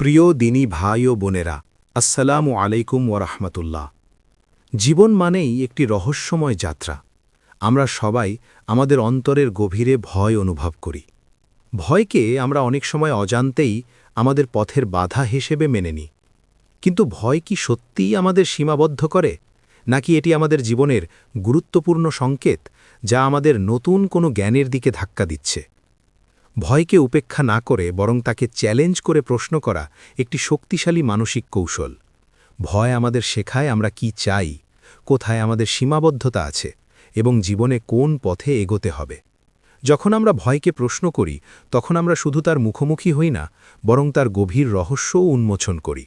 প্রিয় দিনী ভাই ও বোনেরা, আসসালামু আলাইকুম ওরহমতুল্লাহ জীবন মানেই একটি রহস্যময় যাত্রা। আমরা সবাই আমাদের অন্তরের গভীরে ভয় অনুভব করি। ভয়কে আমরা অনেক সময় অজান্তেই আমাদের পথের বাধা হিসেবে মেনে নিই। কিন্তু ভয় কি সত্যিই আমাদের সীমাবদ্ধ করে? নাকি এটি আমাদের জীবনের গুরুত্বপূর্ণ সংকেত যা আমাদের নতুন কোনো জ্ঞানের দিকে ধাক্কা দিচ্ছে? ভয়কে উপেক্ষা না করে বরং তাকে চ্যালেঞ্জ করে প্রশ্ন করা একটি শক্তিশালী মানসিক কৌশল। ভয় আমাদের শেখায় আমরা কি চাই, কোথায় আমাদের সীমাবদ্ধতা আছে এবং জীবনে কোন পথে এগোতে হবে। যখন আমরা ভয়কে প্রশ্ন করি, তখন আমরা শুধু তার মুখোমুখি হই না, বরং তার গভীর রহস্যও উন্মোচন করি।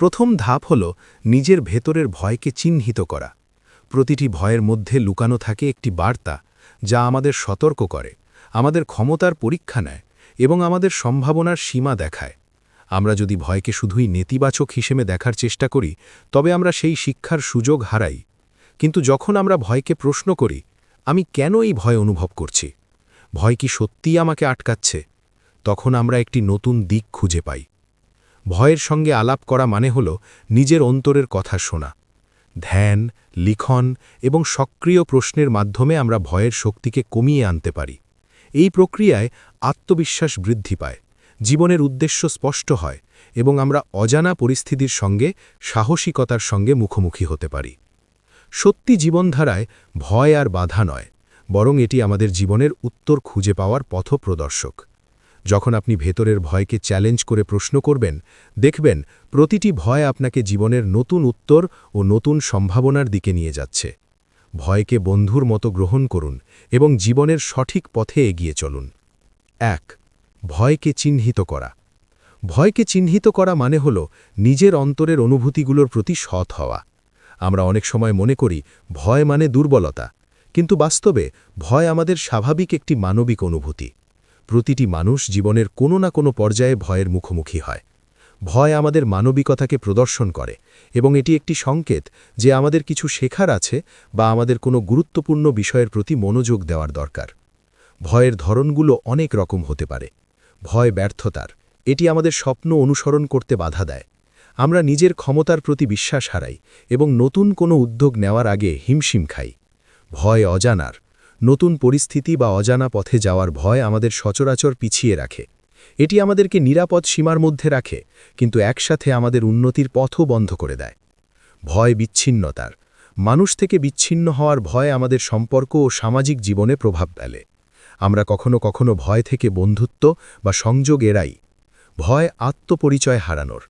প্রথম ধাপ হল নিজের ভেতরের ভয়কে চিহ্নিত করা। প্রতিটি ভয়ের মধ্যে লুকানো থাকে একটি বার্তা, যা আমাদের সতর্ক করে। আমাদের ক্ষমতার পরীক্ষা নেয় এবং আমাদের সম্ভাবনার সীমা দেখায়। আমরা যদি ভয়কে শুধুই নেতিবাচক হিসেবে দেখার চেষ্টা করি, তবে আমরা সেই শিক্ষার সুযোগ হারাই। কিন্তু যখন আমরা ভয়কে প্রশ্ন করি, আমি কেন এই ভয় অনুভব করছি? ভয় কি সত্যিই আমাকে আটকাচ্ছে? তখন আমরা একটি নতুন দিক খুঁজে পাই। ভয়ের সঙ্গে আলাপ করা মানে হল নিজের অন্তরের কথা শোনা। ধ্যান, লিখন এবং সক্রিয় প্রশ্নের মাধ্যমে আমরা ভয়ের শক্তিকে কমিয়ে আনতে পারি। এই প্রক্রিয়ায় আত্মবিশ্বাস বৃদ্ধি পায়, জীবনের উদ্দেশ্য স্পষ্ট হয় এবং আমরা অজানা পরিস্থিতির সঙ্গে, সাহসিকতার সঙ্গে মুখোমুখি হতে পারি। সত্যি জীবনধারায় ভয় আর বাধা নয়, বরং এটি আমাদের জীবনের উত্তর খুঁজে পাওয়ার পথ প্রদর্শক যখন আপনি ভেতরের ভয়কে চ্যালেঞ্জ করে প্রশ্ন করবেন, দেখবেন প্রতিটি ভয় আপনাকে জীবনের নতুন উত্তর ও নতুন সম্ভাবনার দিকে নিয়ে যাচ্ছে। ভয়কে বন্ধুর মতো গ্রহণ করুন এবং জীবনের সঠিক পথে এগিয়ে চলুন। এক, ভয়কে চিহ্নিত করা। ভয়কে চিহ্নিত করা মানে হল নিজের অন্তরের অনুভূতিগুলোর প্রতি সৎ হওয়া। আমরা অনেক সময় মনে করি, ভয় মানে দুর্বলতা। কিন্তু বাস্তবে, ভয় আমাদের স্বাভাবিক একটি মানবিক অনুভূতি। প্রতিটি মানুষ জীবনের কোনো না কোনো পর্যায়ে ভয়ের মুখোমুখি হয়। ভয় আমাদের মানবিকতাকে প্রদর্শন করে এবং এটি একটি সংকেত যে আমাদের কিছু শেখার আছে বা আমাদের কোনো গুরুত্বপূর্ণ বিষয়ের প্রতি মনোযোগ দেওয়ার দরকার। ভয়ের ধরনগুলো অনেক রকম হতে পারে। ভয় ব্যর্থতার, এটি আমাদের স্বপ্ন অনুসরণ করতে বাধা দেয়। আমরা নিজের ক্ষমতার প্রতি বিশ্বাস হারাই এবং নতুন কোনো উদ্যোগ নেওয়ার আগে হিমশিম খাই। ভয় অজানার, নতুন পরিস্থিতি বা অজানা পথে যাওয়ার ভয় আমাদের সচরাচর পিছিয়ে রাখে। এটি আমাদেরকে নিরাপদ সীমার মধ্যে রাখে, কিন্তু একসাথে আমাদের উন্নতির পথও বন্ধ করে দেয়। ভয় বিচ্ছিন্নতার। মানুষ থেকে বিচ্ছিন্ন হওয়ার ভয় আমাদের সম্পর্ক ও সামাজিক জীবনে প্রভাব ফেলে। আমরা কখনো কখনো ভয় থেকে বন্ধুত্ব বা সংযোগ এড়াই। ভয় আত্মপরিচয় হারানোর।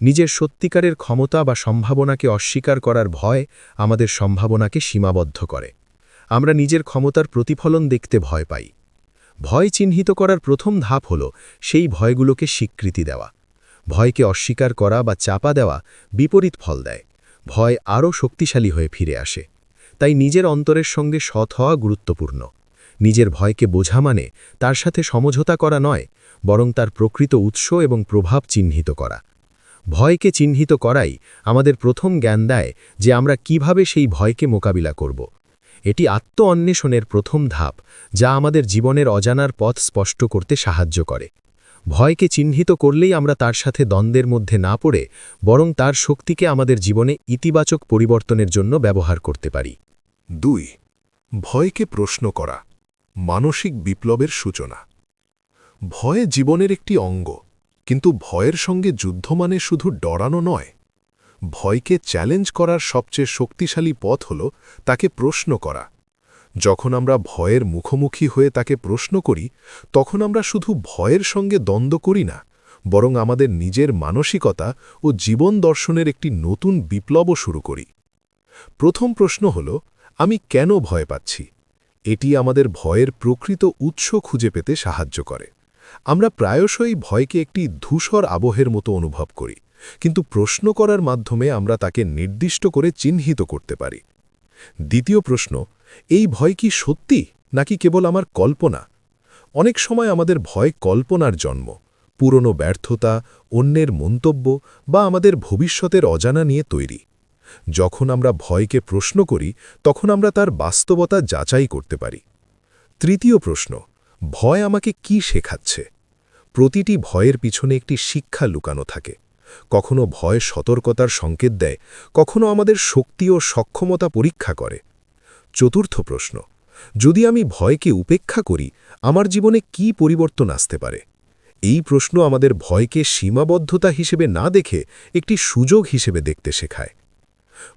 নিজের সত্যিকারের ক্ষমতা বা সম্ভাবনাকে অস্বীকার করার ভয় আমাদের সম্ভাবনাকে সীমাবদ্ধ করে। আমরা নিজের ক্ষমতার প্রতিফলন দেখতে ভয় পাই। ভয় চিহ্নিত করার প্রথম ধাপ হল সেই ভয়গুলোকে স্বীকৃতি দেওয়া। ভয়কে অস্বীকার করা বা চাপা দেওয়া বিপরীত ফল দেয়। ভয় আরও শক্তিশালী হয়ে ফিরে আসে। তাই নিজের অন্তরের সঙ্গে সৎ হওয়া গুরুত্বপূর্ণ। নিজের ভয়কে বোঝা মানে তার সাথে সমঝোতা করা নয়, বরং তার প্রকৃত উৎস এবং প্রভাব চিহ্নিত করা। ভয়কে চিহ্নিত করাই আমাদের প্রথম জ্ঞান দেয় যে আমরা কীভাবে সেই ভয়কে মোকাবিলা করব। এটি আত্ম অন্বেষণের প্রথম ধাপ, যা আমাদের জীবনের অজানার পথ স্পষ্ট করতে সাহায্য করে। ভয়কে চিহ্নিত করলেই আমরা তার সাথে দ্বন্দ্বের মধ্যে না পড়ে, বরং তার শক্তিকে আমাদের জীবনে ইতিবাচক পরিবর্তনের জন্য ব্যবহার করতে পারি। দুই, ভয়কে প্রশ্ন করা, মানসিক বিপ্লবের সূচনা। ভয় জীবনের একটি অঙ্গ, কিন্তু ভয়ের সঙ্গে যুদ্ধ মানে শুধু ডরানো নয় ভয়কে চ্যালেঞ্জ করার সবচেয়ে শক্তিশালী পথ হল তাকে প্রশ্ন করা। যখন আমরা ভয়ের মুখোমুখি হয়ে তাকে প্রশ্ন করি, তখন আমরা শুধু ভয়ের সঙ্গে দ্বন্দ্ব করি না, বরং আমাদের নিজের মানসিকতা ও জীবন দর্শনের একটি নতুন বিপ্লবও শুরু করি। প্রথম প্রশ্ন হল, আমি কেন ভয় পাচ্ছি? এটি আমাদের ভয়ের প্রকৃত উৎস খুঁজে পেতে সাহায্য করে। আমরা প্রায়শই ভয়কে একটি ধূসর আবহের মতো অনুভব করি। কিন্তু প্রশ্ন করার মাধ্যমে আমরা তাকে নির্দিষ্ট করে চিহ্নিত করতে পারি। দ্বিতীয় প্রশ্ন, এই ভয় কি সত্যি নাকি কেবল আমার কল্পনা? অনেক সময় আমাদের ভয় কল্পনার জন্ম, পুরনো ব্যর্থতা, অন্যের মন্তব্য বা আমাদের ভবিষ্যতের অজানা নিয়ে তৈরি। যখন আমরা ভয়কে প্রশ্ন করি, তখন আমরা তার বাস্তবতা যাচাই করতে পারি। তৃতীয় প্রশ্ন, ভয় আমাকে কি শেখাচ্ছে? প্রতিটি ভয়ের পিছনে একটি শিক্ষা লুকানো থাকে। কখনো ভয় সতর্কতার সংকেত দেয়, কখনো আমাদের শক্তি ও সক্ষমতা পরীক্ষা করে। চতুর্থ প্রশ্ন, যদি আমি ভয়কে উপেক্ষা করি, আমার জীবনে কি পরিবর্তন আসতে পারে? এই প্রশ্ন আমাদের ভয়কে সীমাবদ্ধতা হিসেবে না দেখে একটি সুযোগ হিসেবে দেখতে শেখায়।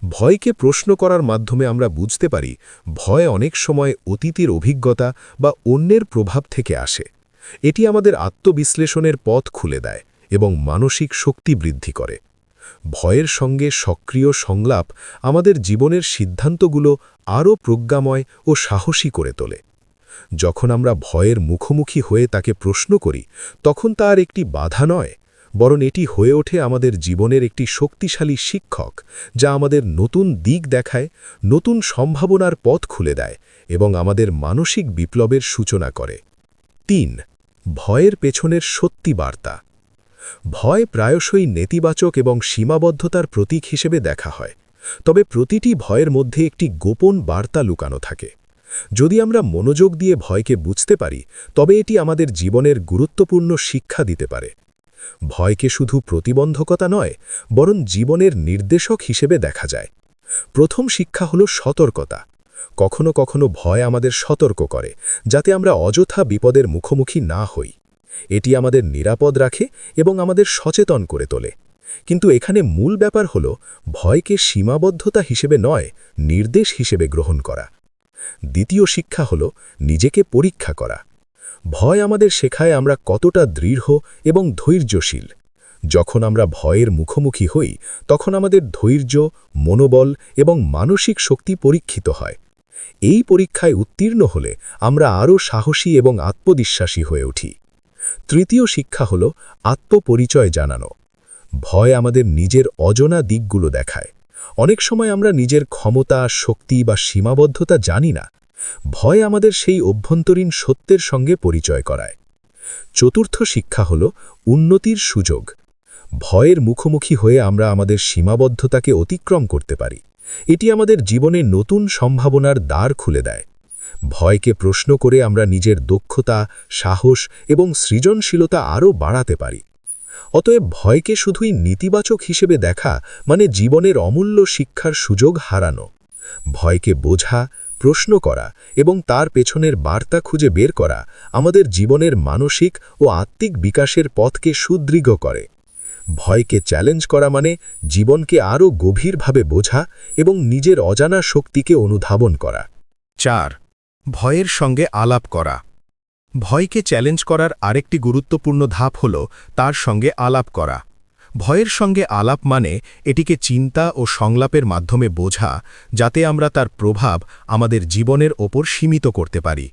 ভয়কে প্রশ্ন করার মাধ্যমে আমরা বুঝতে পারি, ভয় অনেক সময় অতীতের অভিজ্ঞতা বা অন্যের প্রভাব থেকে আসে। এটি আমাদের আত্মবিশ্লেষণের পথ খুলে দেয়। এবং মানসিক শক্তি বৃদ্ধি করে। ভয়ের সঙ্গে সক্রিয় সংলাপ আমাদের জীবনের সিদ্ধান্তগুলো আরও প্রজ্ঞাময় ও সাহসী করে তোলে। যখন আমরা ভয়ের মুখোমুখি হয়ে তাকে প্রশ্ন করি, তখন তা আর একটি বাধা নয়, বরং এটি হয়ে ওঠে আমাদের জীবনের একটি শক্তিশালী শিক্ষক, যা আমাদের নতুন দিক দেখায়, নতুন সম্ভাবনার পথ খুলে দেয় এবং আমাদের মানসিক বিপ্লবের সূচনা করে। তিন, ভয়ের পেছনের সত্যি বার্তা। ভয় প্রায়শই নেতিবাচক এবং সীমাবদ্ধতার প্রতীক হিসেবে দেখা হয়। তবে প্রতিটি ভয়ের মধ্যে একটি গোপন বার্তা লুকানো থাকে। যদি আমরা মনোযোগ দিয়ে ভয়কে বুঝতে পারি, তবে এটি আমাদের জীবনের গুরুত্বপূর্ণ শিক্ষা দিতে পারে। ভয়কে শুধু প্রতিবন্ধকতা নয়, বরং জীবনের নির্দেশক হিসেবে দেখা যায়। প্রথম শিক্ষা হল সতর্কতা। কখনো কখনো ভয় আমাদের সতর্ক করে, যাতে আমরা অযথা বিপদের মুখোমুখি না হই। এটি আমাদের নিরাপদ রাখে এবং আমাদের সচেতন করে তোলে। কিন্তু এখানে মূল ব্যাপার হল, ভয়কে সীমাবদ্ধতা হিসেবে নয়, নির্দেশ হিসেবে গ্রহণ করা। দ্বিতীয় শিক্ষা হল, নিজেকে পরীক্ষা করা। ভয় আমাদের শেখায় আমরা কতটা দৃঢ় এবং ধৈর্যশীল। যখন আমরা ভয়ের মুখোমুখি হই, তখন আমাদের ধৈর্য, মনোবল এবং মানসিক শক্তি পরীক্ষিত হয়। এই পরীক্ষায় উত্তীর্ণ হলে আমরা আরও সাহসী এবং আত্মবিশ্বাসী হয়ে উঠি। তৃতীয় শিক্ষা হল আত্মপরিচয় জানানো। ভয় আমাদের নিজের অজনা দিকগুলো দেখায়। অনেক সময় আমরা নিজের ক্ষমতা, শক্তি বা সীমাবদ্ধতা জানি না। ভয় আমাদের সেই অভ্যন্তরীণ সত্যের সঙ্গে পরিচয় করায়। চতুর্থ শিক্ষা হল উন্নতির সুযোগ। ভয়ের মুখোমুখি হয়ে আমরা আমাদের সীমাবদ্ধতাকে অতিক্রম করতে পারি। এটি আমাদের জীবনে নতুন সম্ভাবনার দ্বার খুলে দেয়। ভয়কে প্রশ্ন করে আমরা নিজের দক্ষতা, সাহস এবং সৃজনশীলতা আরও বাড়াতে পারি। অতএব ভয়কে শুধুই নেতিবাচক হিসেবে দেখা মানে জীবনের অমূল্য শিক্ষার সুযোগ হারানো। ভয়কে বোঝা, প্রশ্ন করা এবং তার পেছনের বার্তা খুঁজে বের করা আমাদের জীবনের মানসিক ও আত্মিক বিকাশের পথকে সুদৃঢ় করে। ভয়কে চ্যালেঞ্জ করা মানে জীবনকে আরও গভীরভাবে বোঝা এবং নিজের অজানা শক্তিকে অনুধাবন করা। চার ভয়ের সঙ্গে আলাপ করা। ভয়কে চ্যালেঞ্জ করার আরেকটি গুরুত্বপূর্ণ ধাপ হল তার সঙ্গে আলাপ করা। ভয়ের সঙ্গে আলাপ মানে এটিকে চিন্তা ও সংলাপের মাধ্যমে বোঝা, যাতে আমরা তার প্রভাব আমাদের জীবনের ওপর সীমিত করতে পারি।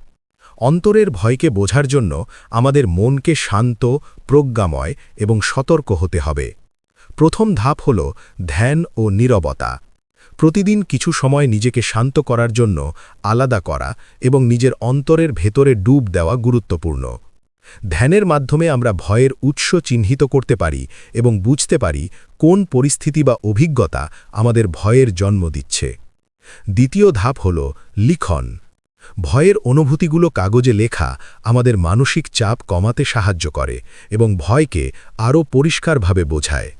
অন্তরের ভয়কে বোঝার জন্য আমাদের মনকে শান্ত, প্রজ্ঞাময় এবং সতর্ক হতে হবে। প্রথম ধাপ হল ধ্যান ও নীরবতা। প্রতিদিন কিছু সময় নিজেকে শান্ত করার জন্য আলাদা করা এবং নিজের অন্তরের ভেতরে ডুব দেওয়া গুরুত্বপূর্ণ। ধ্যানের মাধ্যমে আমরা ভয়ের উৎস চিহ্নিত করতে পারি এবং বুঝতে পারি কোন পরিস্থিতি বা অভিজ্ঞতা আমাদের ভয়ের জন্ম দিচ্ছে। দ্বিতীয় ধাপ হল লিখন। ভয়ের অনুভূতিগুলো কাগজে লেখা আমাদের মানসিক চাপ কমাতে সাহায্য করে এবং ভয়কে আরও পরিষ্কারভাবে বোঝায়।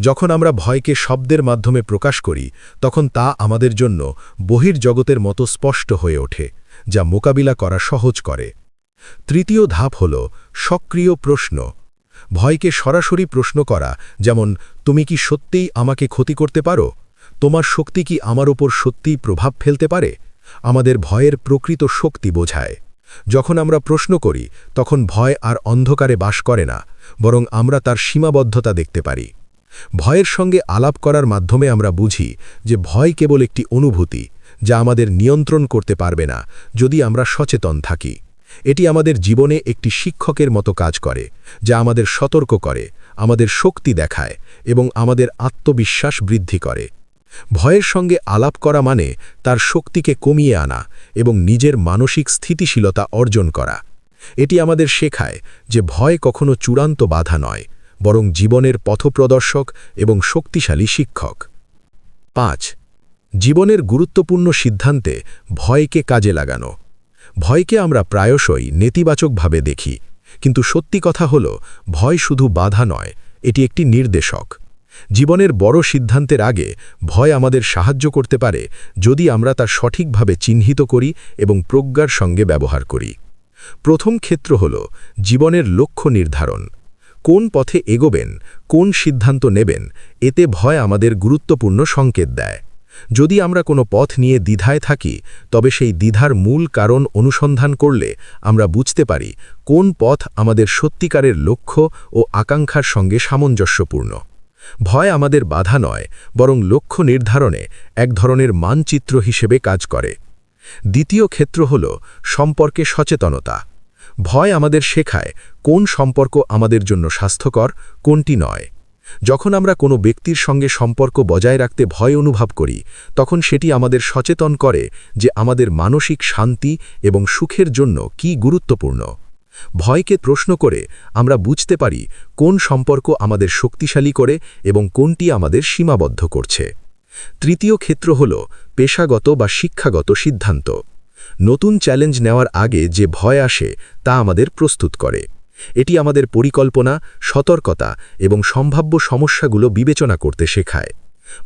যখন আমরা ভয়কে শব্দের মাধ্যমে প্রকাশ করি, তখন তা আমাদের জন্য বহির্জগতের মতো স্পষ্ট হয়ে ওঠে, যা মোকাবিলা করা সহজ করে। তৃতীয় ধাপ হল সক্রিয় প্রশ্ন। ভয়কে সরাসরি প্রশ্ন করা, যেমন, তুমি কি সত্যিই আমাকে ক্ষতি করতে পারো? তোমার শক্তি কি আমার ওপর সত্যিই প্রভাব ফেলতে পারে? আমাদের ভয়ের প্রকৃত শক্তি বোঝায়। যখন আমরা প্রশ্ন করি, তখন ভয় আর অন্ধকারে বাস করে না, বরং আমরা তার সীমাবদ্ধতা দেখতে পারি। ভয়ের সঙ্গে আলাপ করার মাধ্যমে আমরা বুঝি যে ভয় কেবল একটি অনুভূতি, যা আমাদের নিয়ন্ত্রণ করতে পারবে না যদি আমরা সচেতন থাকি। এটি আমাদের জীবনে একটি শিক্ষকের মতো কাজ করে, যা আমাদের সতর্ক করে, আমাদের শক্তি দেখায় এবং আমাদের আত্মবিশ্বাস বৃদ্ধি করে। ভয়ের সঙ্গে আলাপ করা মানে তার শক্তিকে কমিয়ে আনা এবং নিজের মানসিক স্থিতিশীলতা অর্জন করা। এটি আমাদের শেখায় যে ভয় কখনো চূড়ান্ত বাধা নয়। বরং জীবনের পথপ্রদর্শক এবং শক্তিশালী শিক্ষক। পাঁচ, জীবনের গুরুত্বপূর্ণ সিদ্ধান্তে ভয়কে কাজে লাগানো। ভয়কে আমরা প্রায়শই নেতিবাচকভাবে দেখি, কিন্তু সত্যি কথা হল, ভয় শুধু বাধা নয়, এটি একটি নির্দেশক। জীবনের বড় সিদ্ধান্তের আগে ভয় আমাদের সাহায্য করতে পারে যদি আমরা তা সঠিকভাবে চিহ্নিত করি এবং প্রজ্ঞার সঙ্গে ব্যবহার করি। প্রথম ক্ষেত্র হল জীবনের লক্ষ্য নির্ধারণ। কোন পথে এগোবেন, কোন সিদ্ধান্ত নেবেন, এতে ভয় আমাদের গুরুত্বপূর্ণ সংকেত দেয়। যদি আমরা কোনো পথ নিয়ে দ্বিধায় থাকি, তবে সেই দ্বিধার মূল কারণ অনুসন্ধান করলে আমরা বুঝতে পারি কোন পথ আমাদের সত্যিকারের লক্ষ্য ও আকাঙ্ক্ষার সঙ্গে সামঞ্জস্যপূর্ণ। ভয় আমাদের বাধা নয়, বরং লক্ষ্য নির্ধারণে এক ধরনের মানচিত্র হিসেবে কাজ করে। দ্বিতীয় ক্ষেত্র হল সম্পর্কে সচেতনতা। ভয় আমাদের শেখায় কোন সম্পর্ক আমাদের জন্য স্বাস্থ্যকর, কোনটি নয়। যখন আমরা কোনো ব্যক্তির সঙ্গে সম্পর্ক বজায় রাখতে ভয় অনুভব করি, তখন সেটি আমাদের সচেতন করে যে আমাদের মানসিক শান্তি এবং সুখের জন্য কি গুরুত্বপূর্ণ। ভয়কে প্রশ্ন করে আমরা বুঝতে পারি কোন সম্পর্ক আমাদের শক্তিশালী করে এবং কোনটি আমাদের সীমাবদ্ধ করছে। তৃতীয় ক্ষেত্র হল পেশাগত বা শিক্ষাগত সিদ্ধান্ত। নতুন চ্যালেঞ্জ নেওয়ার আগে যে ভয় আসে, তা আমাদের প্রস্তুত করে। এটি আমাদের পরিকল্পনা, সতর্কতা এবং সম্ভাব্য সমস্যাগুলো বিবেচনা করতে শেখায়।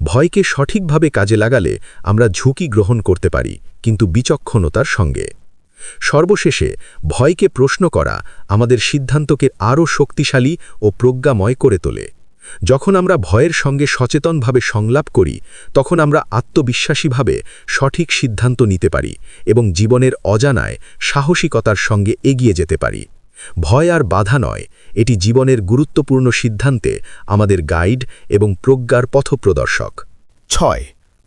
ভয়কে সঠিকভাবে কাজে লাগালে আমরা ঝুঁকি গ্রহণ করতে পারি, কিন্তু বিচক্ষণতার সঙ্গে। সর্বশেষে, ভয়কে প্রশ্ন করা আমাদের সিদ্ধান্তকে আরও শক্তিশালী ও প্রজ্ঞাময় করে তোলে। যখন আমরা ভয়ের সঙ্গে সচেতনভাবে সংলাপ করি, তখন আমরা আত্মবিশ্বাসীভাবে সঠিক সিদ্ধান্ত নিতে পারি এবং জীবনের অজানায় সাহসিকতার সঙ্গে এগিয়ে যেতে পারি। ভয় আর বাধা নয়, এটি জীবনের গুরুত্বপূর্ণ সিদ্ধান্তে আমাদের গাইড এবং প্রজ্ঞার পথপ্রদর্শক। ছয়,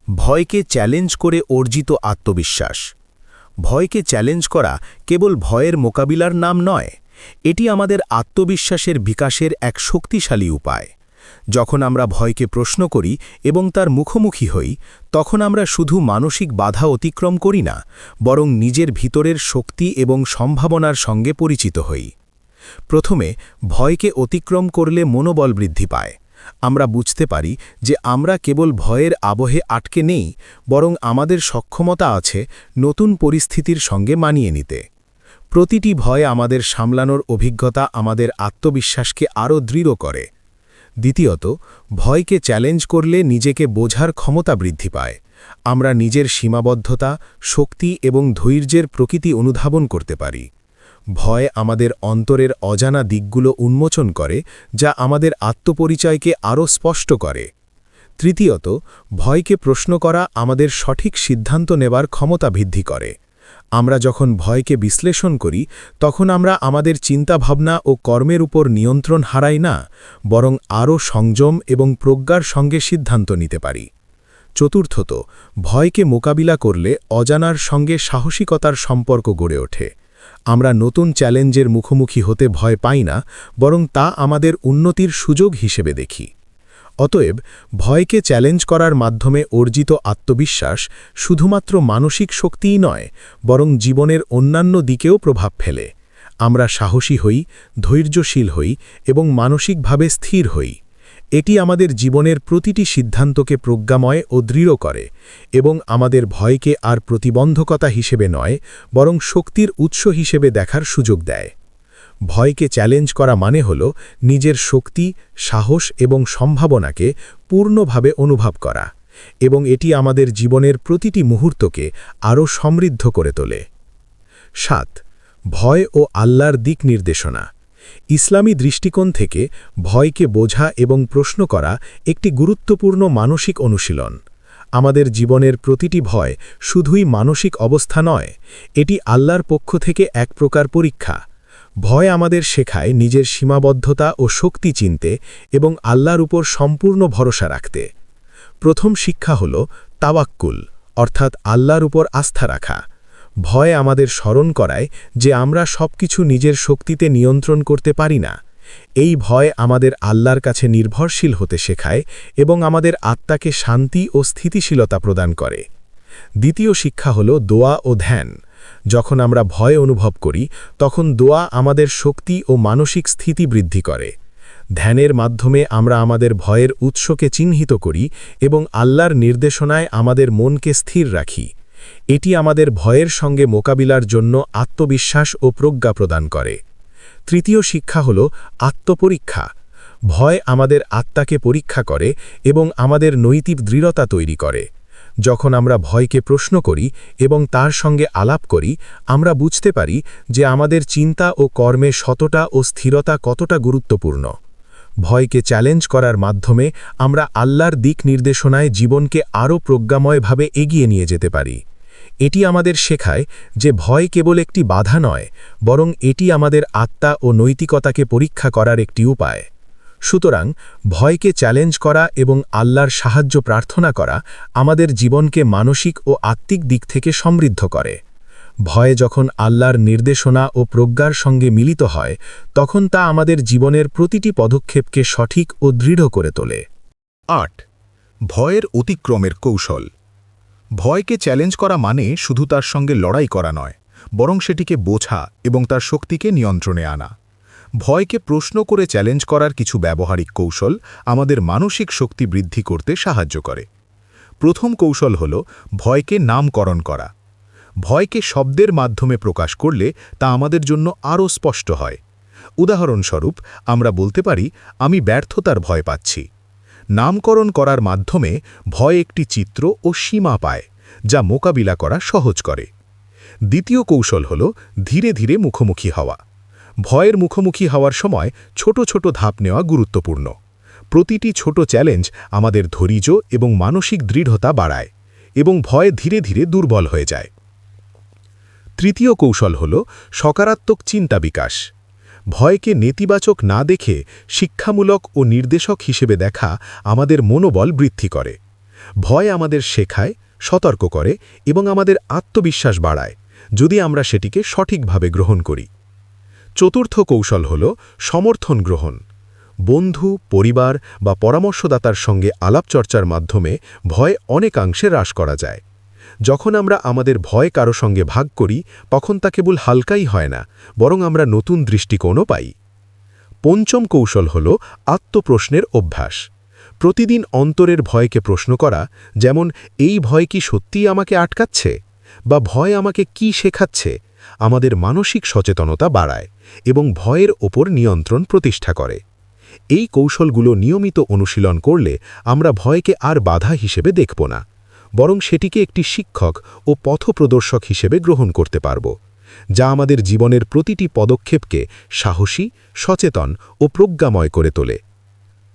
ভয়কে চ্যালেঞ্জ করে অর্জিত আত্মবিশ্বাস। ভয়কে চ্যালেঞ্জ করা কেবল ভয়ের মোকাবিলার নাম নয়, এটি আমাদের আত্মবিশ্বাসের বিকাশের এক শক্তিশালী উপায়। যখন আমরা ভয়কে প্রশ্ন করি এবং তার মুখোমুখি হই, তখন আমরা শুধু মানসিক বাধা অতিক্রম করি না, বরং নিজের ভিতরের শক্তি এবং সম্ভাবনার সঙ্গে পরিচিত হই। প্রথমে, ভয়কে অতিক্রম করলে মনোবল বৃদ্ধি পায়। আমরা বুঝতে পারি যে আমরা কেবল ভয়ের আবহে আটকে নেই, বরং আমাদের সক্ষমতা আছে নতুন পরিস্থিতির সঙ্গে মানিয়ে নিতে। প্রতিটি ভয় আমাদের সামলানোর অভিজ্ঞতা আমাদের আত্মবিশ্বাসকে আরও দৃঢ় করে। দ্বিতীয়ত, ভয়কে চ্যালেঞ্জ করলে নিজেকে বোঝার ক্ষমতা বৃদ্ধি পায়। আমরা নিজের সীমাবদ্ধতা, শক্তি এবং ধৈর্যের প্রকৃতি অনুধাবন করতে পারি। ভয় আমাদের অন্তরের অজানা দিকগুলো উন্মোচন করে, যা আমাদের আত্মপরিচয়কে আরও স্পষ্ট করে। তৃতীয়ত, ভয়কে প্রশ্ন করা আমাদের সঠিক সিদ্ধান্ত নেবার ক্ষমতা বৃদ্ধি করে। আমরা যখন ভয়কে বিশ্লেষণ করি, তখন আমরা আমাদের চিন্তাভাবনা ও কর্মের উপর নিয়ন্ত্রণ হারাই না, বরং আরও সংযম এবং প্রজ্ঞার সঙ্গে সিদ্ধান্ত নিতে পারি। চতুর্থত, ভয়কে মোকাবিলা করলে অজানার সঙ্গে সাহসিকতার সম্পর্ক গড়ে ওঠে। আমরা নতুন চ্যালেঞ্জের মুখোমুখি হতে ভয় পাই না, বরং তা আমাদের উন্নতির সুযোগ হিসেবে দেখি। অতএব ভয়কে চ্যালেঞ্জ করার মাধ্যমে অর্জিত আত্মবিশ্বাস শুধুমাত্র মানসিক শক্তিই নয়, বরং জীবনের অন্যান্য দিকেও প্রভাব ফেলে। আমরা সাহসী হই, ধৈর্যশীল হই এবং মানসিকভাবে স্থির হই। এটি আমাদের জীবনের প্রতিটি সিদ্ধান্তকে প্রজ্ঞাময় ও দৃঢ় করে এবং আমাদের ভয়কে আর প্রতিবন্ধকতা হিসেবে নয়, বরং শক্তির উৎস হিসেবে দেখার সুযোগ দেয়। ভয়কে চ্যালেঞ্জ করা মানে হল নিজের শক্তি, সাহস এবং সম্ভাবনাকে পূর্ণভাবে অনুভব করা, এবং এটি আমাদের জীবনের প্রতিটি মুহূর্তকে আরও সমৃদ্ধ করে তোলে। সাত, ভয় ও আল্লাহর দিক নির্দেশনা। ইসলামী দৃষ্টিকোণ থেকে ভয়কে বোঝা এবং প্রশ্ন করা একটি গুরুত্বপূর্ণ মানসিক অনুশীলন। আমাদের জীবনের প্রতিটি ভয় শুধুই মানসিক অবস্থা নয়, এটি আল্লাহর পক্ষ থেকে এক প্রকার পরীক্ষা। ভয় আমাদের শেখায় নিজের সীমাবদ্ধতা ও শক্তি চিনতে এবং আল্লাহর উপর সম্পূর্ণ ভরসা রাখতে। প্রথম শিক্ষা হল তাওয়াক্কুল, অর্থাৎ আল্লাহর উপর আস্থা রাখা। ভয় আমাদের স্মরণ করায় যে আমরা সবকিছু নিজের শক্তিতে নিয়ন্ত্রণ করতে পারি না। এই ভয় আমাদের আল্লাহর কাছে নির্ভরশীল হতে শেখায় এবং আমাদের আত্মাকে শান্তি ও স্থিতিশীলতা প্রদান করে। দ্বিতীয় শিক্ষা হল দোয়া ও ধ্যান যখন আমরা ভয় অনুভব করি, তখন দোয়া আমাদের শক্তি ও মানসিক স্থিতি বৃদ্ধি করে। ধ্যানের মাধ্যমে আমরা আমাদের ভয়ের উৎসকে চিহ্নিত করি এবং আল্লাহর নির্দেশনায় আমাদের মনকে স্থির রাখি। এটি আমাদের ভয়ের সঙ্গে মোকাবিলার জন্য আত্মবিশ্বাস ও প্রজ্ঞা প্রদান করে। তৃতীয় শিক্ষা হল আত্মপরীক্ষা। ভয় আমাদের আত্মাকে পরীক্ষা করে এবং আমাদের নৈতিক দৃঢ়তা তৈরি করে। যখন আমরা ভয়কে প্রশ্ন করি এবং তার সঙ্গে আলাপ করি, আমরা বুঝতে পারি যে আমাদের চিন্তা ও কর্মে সততা ও স্থিরতা কতটা গুরুত্বপূর্ণ। ভয়কে চ্যালেঞ্জ করার মাধ্যমে আমরা আল্লাহর দিক নির্দেশনায় জীবনকে আরও প্রজ্ঞাময়ভাবে এগিয়ে নিয়ে যেতে পারি। এটি আমাদের শেখায় যে ভয় কেবল একটি বাধা নয়, বরং এটি আমাদের আত্মা ও নৈতিকতাকে পরীক্ষা করার একটি উপায়। সুতরাং ভয়কে চ্যালেঞ্জ করা এবং আল্লাহর সাহায্য প্রার্থনা করা আমাদের জীবনকে মানসিক ও আত্মিক দিক থেকে সমৃদ্ধ করে। ভয় যখন আল্লাহর নির্দেশনা ও প্রজ্ঞার সঙ্গে মিলিত হয়, তখন তা আমাদের জীবনের প্রতিটি পদক্ষেপকে সঠিক ও দৃঢ় করে তোলে। আট। ভয়ের অতিক্রমের কৌশল। ভয়কে চ্যালেঞ্জ করা মানে শুধু তার সঙ্গে লড়াই করা নয়, বরং সেটিকে বোঝা এবং তার শক্তিকে নিয়ন্ত্রণে আনা। ভয়কে প্রশ্ন করে চ্যালেঞ্জ করার কিছু ব্যবহারিক কৌশল আমাদের মানসিক শক্তি বৃদ্ধি করতে সাহায্য করে। প্রথম কৌশল হল ভয়কে নামকরণ করা। ভয়কে শব্দের মাধ্যমে প্রকাশ করলে তা আমাদের জন্য আরও স্পষ্ট হয়। উদাহরণস্বরূপ, আমরা বলতে পারি, আমি ব্যর্থতার ভয় পাচ্ছি। নামকরণ করার মাধ্যমে ভয় একটি চিত্র ও সীমা পায়, যা মোকাবিলা করা সহজ করে। দ্বিতীয় কৌশল হল ধীরে ধীরে মুখোমুখি হওয়া। ভয়ের মুখোমুখি হওয়ার সময় ছোট ছোট ধাপ নেওয়া গুরুত্বপূর্ণ। প্রতিটি ছোট চ্যালেঞ্জ আমাদের ধৈর্য এবং মানসিক দৃঢ়তা বাড়ায় এবং ভয় ধীরে ধীরে দুর্বল হয়ে যায়। তৃতীয় কৌশল হল সকারাত্মক চিন্তা বিকাশ। ভয়কে নেতিবাচক না দেখে শিক্ষামূলক ও নির্দেশক হিসেবে দেখা আমাদের মনোবল বৃদ্ধি করে। ভয় আমাদের শেখায়, সতর্ক করে এবং আমাদের আত্মবিশ্বাস বাড়ায়। যদি আমরা সেটিকে সঠিকভাবে গ্রহণ করি। চতুর্থ কৌশল হল সমর্থন গ্রহণ। বন্ধু, পরিবার বা পরামর্শদাতার সঙ্গে আলাপচর্চার মাধ্যমে ভয় অনেকাংশে হ্রাস করা যায়। যখন আমরা আমাদের ভয় কারও সঙ্গে ভাগ করি, তখন তা কেবল হালকাই হয় না, বরং আমরা নতুন দৃষ্টিকোণও পাই। পঞ্চম কৌশল হল আত্মপ্রশ্নের অভ্যাস। প্রতিদিন অন্তরের ভয়কে প্রশ্ন করা, যেমন, এই ভয় কি সত্যিই আমাকে আটকাচ্ছে? বা, ভয় আমাকে কি শেখাচ্ছে? আমাদের মানসিক সচেতনতা বাড়ায়। এবং ভয়ের ওপর নিয়ন্ত্রণ প্রতিষ্ঠা করে। এই কৌশলগুলো নিয়মিত অনুশীলন করলে আমরা ভয়কে আর বাধা হিসেবে দেখব না, বরং সেটিকে একটি শিক্ষক ও পথপ্রদর্শক হিসেবে গ্রহণ করতে পারব, যা আমাদের জীবনের প্রতিটি পদক্ষেপকে সাহসী, সচেতন ও প্রজ্ঞাময় করে তোলে।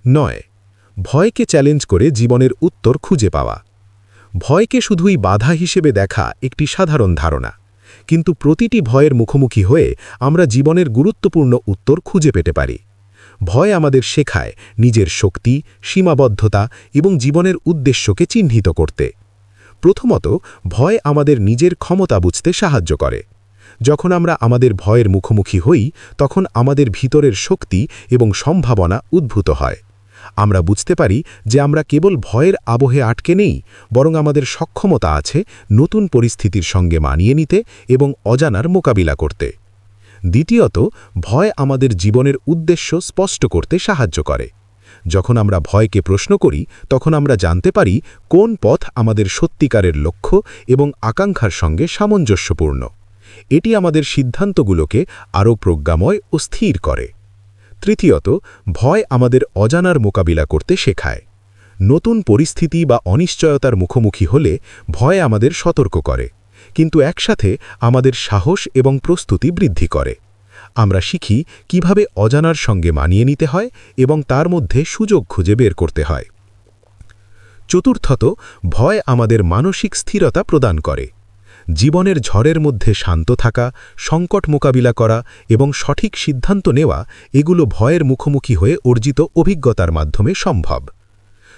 নয়, ভয়কে চ্যালেঞ্জ করে জীবনের উত্তর খুঁজে পাওয়া। ভয়কে শুধুই বাধা হিসেবে দেখা একটি সাধারণ ধারণা। কিন্তু প্রতিটি ভয়ের মুখোমুখি হয়ে আমরা জীবনের গুরুত্বপূর্ণ উত্তর খুঁজে পেতে পারি। ভয় আমাদের শেখায় নিজের শক্তি, সীমাবদ্ধতা এবং জীবনের উদ্দেশ্যকে চিহ্নিত করতে। প্রথমত, ভয় আমাদের নিজের ক্ষমতা বুঝতে সাহায্য করে। যখন আমরা আমাদের ভয়ের মুখোমুখি হই, তখন আমাদের ভিতরের শক্তি এবং সম্ভাবনা উদ্ভূত হয়। আমরা বুঝতে পারি যে আমরা কেবল ভয়ের আবহে আটকে নেই, বরং আমাদের সক্ষমতা আছে নতুন পরিস্থিতির সঙ্গে মানিয়ে নিতে এবং অজানার মোকাবিলা করতে। দ্বিতীয়ত, ভয় আমাদের জীবনের উদ্দেশ্য স্পষ্ট করতে সাহায্য করে। যখন আমরা ভয়কে প্রশ্ন করি, তখন আমরা জানতে পারি কোন পথ আমাদের সত্যিকারের লক্ষ্য এবং আকাঙ্ক্ষার সঙ্গে সামঞ্জস্যপূর্ণ। এটি আমাদের সিদ্ধান্তগুলোকে আরও প্রজ্ঞাময় ও স্থির করে। তৃতীয়ত, ভয় আমাদের অজানার মোকাবিলা করতে শেখায়। নতুন পরিস্থিতি বা অনিশ্চয়তার মুখোমুখি হলে ভয় আমাদের সতর্ক করে, কিন্তু একসাথে আমাদের সাহস এবং প্রস্তুতি বৃদ্ধি করে। আমরা শিখি কীভাবে অজানার সঙ্গে মানিয়ে নিতে হয় এবং তার মধ্যে সুযোগ খুঁজে বের করতে হয়। চতুর্থত, ভয় আমাদের মানসিক স্থিরতা প্রদান করে। জীবনের ঝড়ের মধ্যে শান্ত থাকা, সংকট মোকাবিলা করা এবং সঠিক সিদ্ধান্ত নেওয়া এগুলো ভয়ের মুখোমুখি হয়ে অর্জিত অভিজ্ঞতার মাধ্যমে সম্ভব।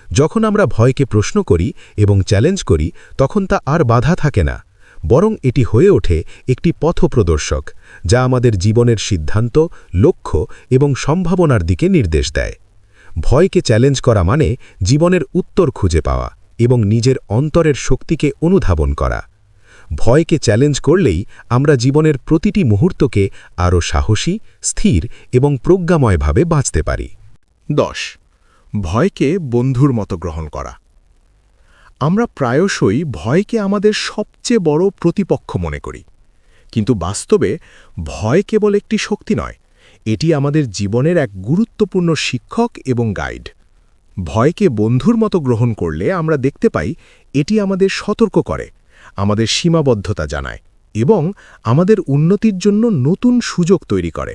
যখন আমরা ভয়কে প্রশ্ন করি এবং চ্যালেঞ্জ করি, তখন তা আর বাধা থাকে না, বরং এটি হয়ে ওঠে একটি পথপ্রদর্শক, যা আমাদের জীবনের সিদ্ধান্ত, লক্ষ্য এবং সম্ভাবনার দিকে নির্দেশ দেয়। ভয়কে চ্যালেঞ্জ করা মানে জীবনের উত্তর খুঁজে পাওয়া এবং নিজের অন্তরের শক্তিকে অনুধাবন করা। ভয়কে চ্যালেঞ্জ করলেই আমরা জীবনের প্রতিটি মুহূর্তকে আরও সাহসী, স্থির এবং প্রজ্ঞাময়ভাবে বাঁচতে পারি। দশ। ভয়কে বন্ধুর মতো গ্রহণ করা। আমরা প্রায়শই ভয়কে আমাদের সবচেয়ে বড় প্রতিপক্ষ মনে করি। কিন্তু বাস্তবে ভয় কেবল একটি শক্তি নয়, এটি আমাদের জীবনের এক গুরুত্বপূর্ণ শিক্ষক এবং গাইড। ভয়কে বন্ধুর মতো গ্রহণ করলে আমরা দেখতে পাই এটি আমাদের সতর্ক করে। আমাদের সীমাবদ্ধতা জানায় এবং আমাদের উন্নতির জন্য নতুন সুযোগ তৈরি করে।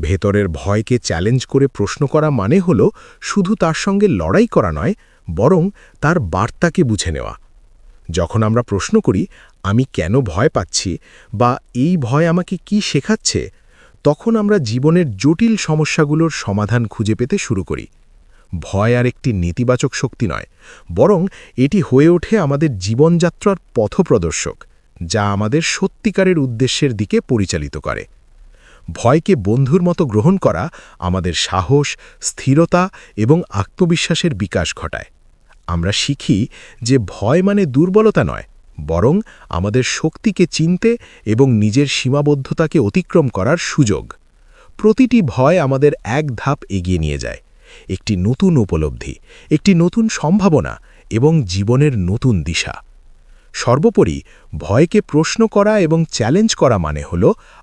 ভেতরের ভয়কে চ্যালেঞ্জ করে প্রশ্ন করা মানে হল শুধু তার সঙ্গে লড়াই করা নয়, বরং তার বার্তাকে বুঝে নেওয়া। যখন আমরা প্রশ্ন করি, আমি কেন ভয় পাচ্ছি? বা এই ভয় আমাকে কি শেখাচ্ছে? তখন আমরা জীবনের জটিল সমস্যাগুলোর সমাধান খুঁজে পেতে শুরু করি। ভয় আর একটি নেতিবাচক শক্তি নয়, বরং এটি হয়ে ওঠে আমাদের জীবনযাত্রার পথপ্রদর্শক, যা আমাদের সত্যিকারের উদ্দেশ্যের দিকে পরিচালিত করে। ভয়কে বন্ধুর মতো গ্রহণ করা আমাদের সাহস, স্থিরতা এবং আত্মবিশ্বাসের বিকাশ ঘটায়। আমরা শিখি যে ভয় মানে দুর্বলতা নয়, বরং আমাদের শক্তিকে চিনতে এবং নিজের সীমাবদ্ধতাকে অতিক্রম করার সুযোগ। প্রতিটি ভয় আমাদের এক ধাপ এগিয়ে নিয়ে যায়। একটি নতুন উপলব্ধি, একটি নতুন সম্ভাবনা এবং জীবনের নতুন দিশা। সর্বোপরি, ভয়কে প্রশ্ন করা এবং চ্যালেঞ্জ করা মানে হল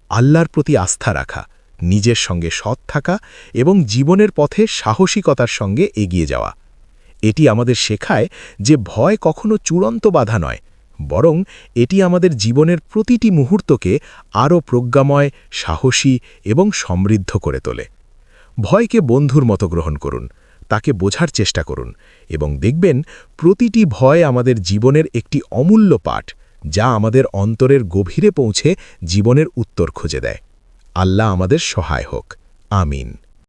আল্লাহর প্রতি আস্থা রাখা, নিজের সঙ্গে সৎ থাকা এবং জীবনের পথে সাহসিকতার সঙ্গে এগিয়ে যাওয়া। এটি আমাদের শেখায় যে ভয় কখনো চূড়ান্ত বাধা নয়, বরং এটি আমাদের জীবনের প্রতিটি মুহূর্তকে আরও প্রজ্ঞাময়, সাহসী এবং সমৃদ্ধ করে তোলে। ভয়কে বন্ধুর মতো গ্রহণ করুন, তাকে বোঝার চেষ্টা করুন এবং দেখবেন প্রতিটি ভয় আমাদের জীবনের একটি অমূল্য পাঠ, যা আমাদের অন্তরের গভীরে পৌঁছে জীবনের উত্তর খুঁজে দেয়। আল্লাহ আমাদের সহায় হোক। আমিন।